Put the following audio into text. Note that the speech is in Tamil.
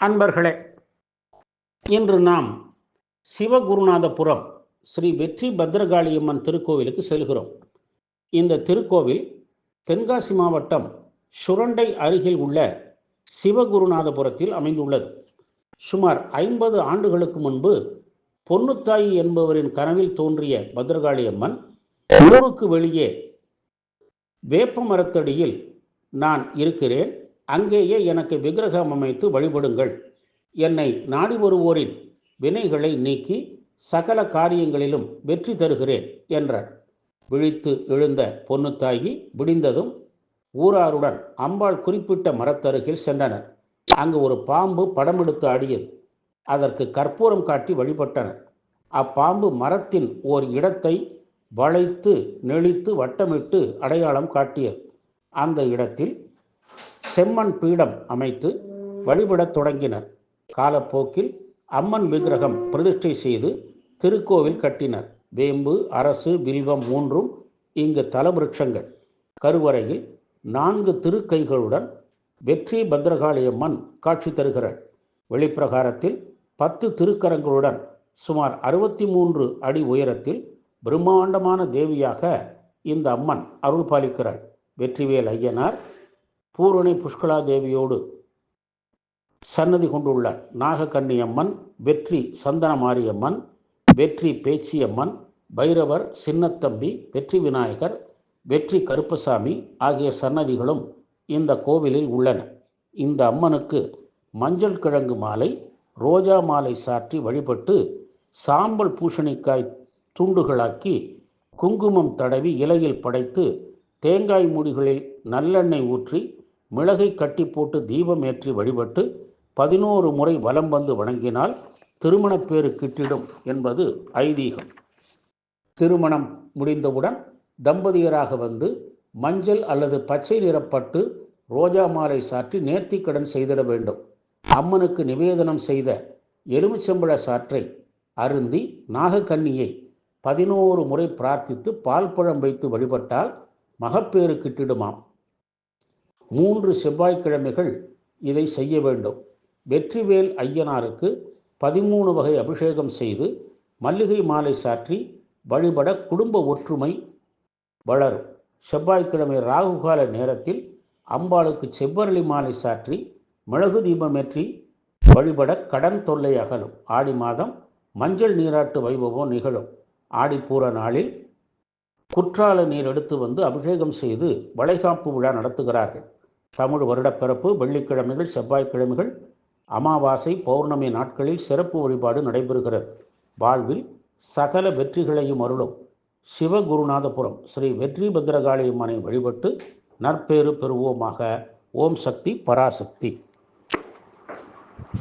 அன்பர்களே இன்று நாம் சிவகுருநாதபுரம் ஸ்ரீ வெற்றி பத்ரகாளியம்மன் திருக்கோவிலுக்கு செல்கிறோம். இந்த திருக்கோவில் தென்காசி மாவட்டம் சுரண்டை அருகில் உள்ள சிவகுருநாதபுரத்தில் அமைந்துள்ளது. சுமார் ஐம்பது ஆண்டுகளுக்கு முன்பு பொன்னுத்தாயி என்பவரின் கனவில் தோன்றிய பத்ரகாளியம்மன் ஊருக்கு வெளியே வேப்ப மரத்தடியில் நான் இருக்கிறேன். அங்கேயே எனக்கு விக்கிரகம் அமைத்து வழிபடுங்கள். என்னை நாடி வருவோரின் வினைகளை நீக்கி சகல காரியங்களிலும் வெற்றி தருகிறேன் என்றார் விழித்து எழுந்த பொன்னுத்தாயி விடிந்ததும் ஊராருடன் அம்பாள் குறிப்பிட்ட மரத்தருகில் சென்றனர். அங்கு ஒரு பாம்பு படமெடுத்து ஆடியது. அதற்கு கற்பூரம் காட்டி வழிபட்டனர். அப்பாம்பு மரத்தின் ஓர் இடத்தை வளைத்து நெளித்து வட்டமிட்டு அடையாளம் காட்டியது. அந்த இடத்தில் செம்மண் பீடம் அமைத்து வழிபடத் தொடங்கினர். காலப்போக்கில் அம்மன் விக்கிரகம் பிரதிஷ்டை செய்து திருக்கோவில் கட்டினர். வேம்பு அரசு வில்வம் மூன்றும் இங்கு தலவிருட்சங்கள். கருவறையில் நான்கு திருக்கைகளுடன் வெற்றி பத்ரகாளியம்மன் காட்சி தருகிறாள் வெளிப்பிரகாரத்தில் பத்து திருக்கரங்களுடன் சுமார் அறுபத்தி மூன்று அடி உயரத்தில் பிரம்மாண்டமான தேவியாக இந்த அம்மன் அருள் பாலிக்கிறாள் வெற்றிவேல் ஐயனார் பூரணி புஷ்கலா தேவியோடு சன்னதி கொண்டுள்ளார். நாகக்கண்ணியம்மன் வெற்றி சந்தனமாரியம்மன் வெற்றி பேச்சியம்மன் பைரவர் சின்னத்தம்பி வெற்றி விநாயகர் வெற்றி கருப்பசாமி ஆகிய சன்னதிகளும் இந்த கோவிலில் உள்ளன. இந்த அம்மனுக்கு மஞ்சள் கிழங்கு மாலை ரோஜா மாலை சாற்றி வழிபட்டு சாம்பல் பூசணிக்காய் துண்டுகளாக்கி குங்குமம் தடவி இலையில் படைத்து தேங்காய் மூடிகளில் நல்லெண்ணெய் ஊற்றி மிளகை கட்டி போட்டு தீபம் ஏற்றி வழிபட்டு பதினோரு முறை வலம் வந்து வணங்கினால் திருமணப்பேறு கிட்டிடும் என்பது ஐதீகம். திருமணம் முடிந்தவுடன் தம்பதியராக வந்து மஞ்சள் அல்லது பச்சை நிறப்பட்டு ரோஜா மாலை சாற்றி நேர்த்திக்கடன் செய்திட வேண்டும். அம்மனுக்கு நிவேதனம் செய்த எலுமிச்சம்பழ சாற்றை அருந்தி நாகக்கன்னியை பதினோரு முறை பிரார்த்தித்து பால் பழம் வைத்து வழிபட்டால் மகப்பேறு கிட்டிடுமாம். மூன்று செவ்வாய்க்கிழமைகள் இதை செய்ய வேண்டும். வெற்றிவேல் ஐயனாருக்கு பதிமூணு வகை அபிஷேகம் செய்து மல்லிகை மாலை சாற்றி வழிபட குடும்ப ஒற்றுமை வளரும். செவ்வாய்க்கிழமை ராகுகால நேரத்தில் அம்பாளுக்கு செவ்வரளி மாலை சாற்றி மிளகு தீபமேற்றி வழிபட கடன் தொல்லை அகலும். ஆடி மாதம் மஞ்சள் நீராட்டு வைபவம் நிகழும். ஆடிப்பூர நாளில் குற்றால நீர் எடுத்து வந்து அபிஷேகம் செய்து வளைகாப்பு விழா நடத்துகிறார்கள். தமிழ் வருடப்பிறப்பு வெள்ளிக்கிழமைகள் செவ்வாய்க்கிழமைகள் அமாவாசை பௌர்ணமி நாட்களில் சிறப்பு வழிபாடு நடைபெறுகிறது. வாழ்வில் சகல வெற்றிகளையும் அருளும் சிவகுருநாதபுரம் ஸ்ரீ வெற்றி பத்ரகாளியம்மனை வழிபட்டு நற்பேறு பெறுவோமாக. ஓம் சக்தி பராசக்தி.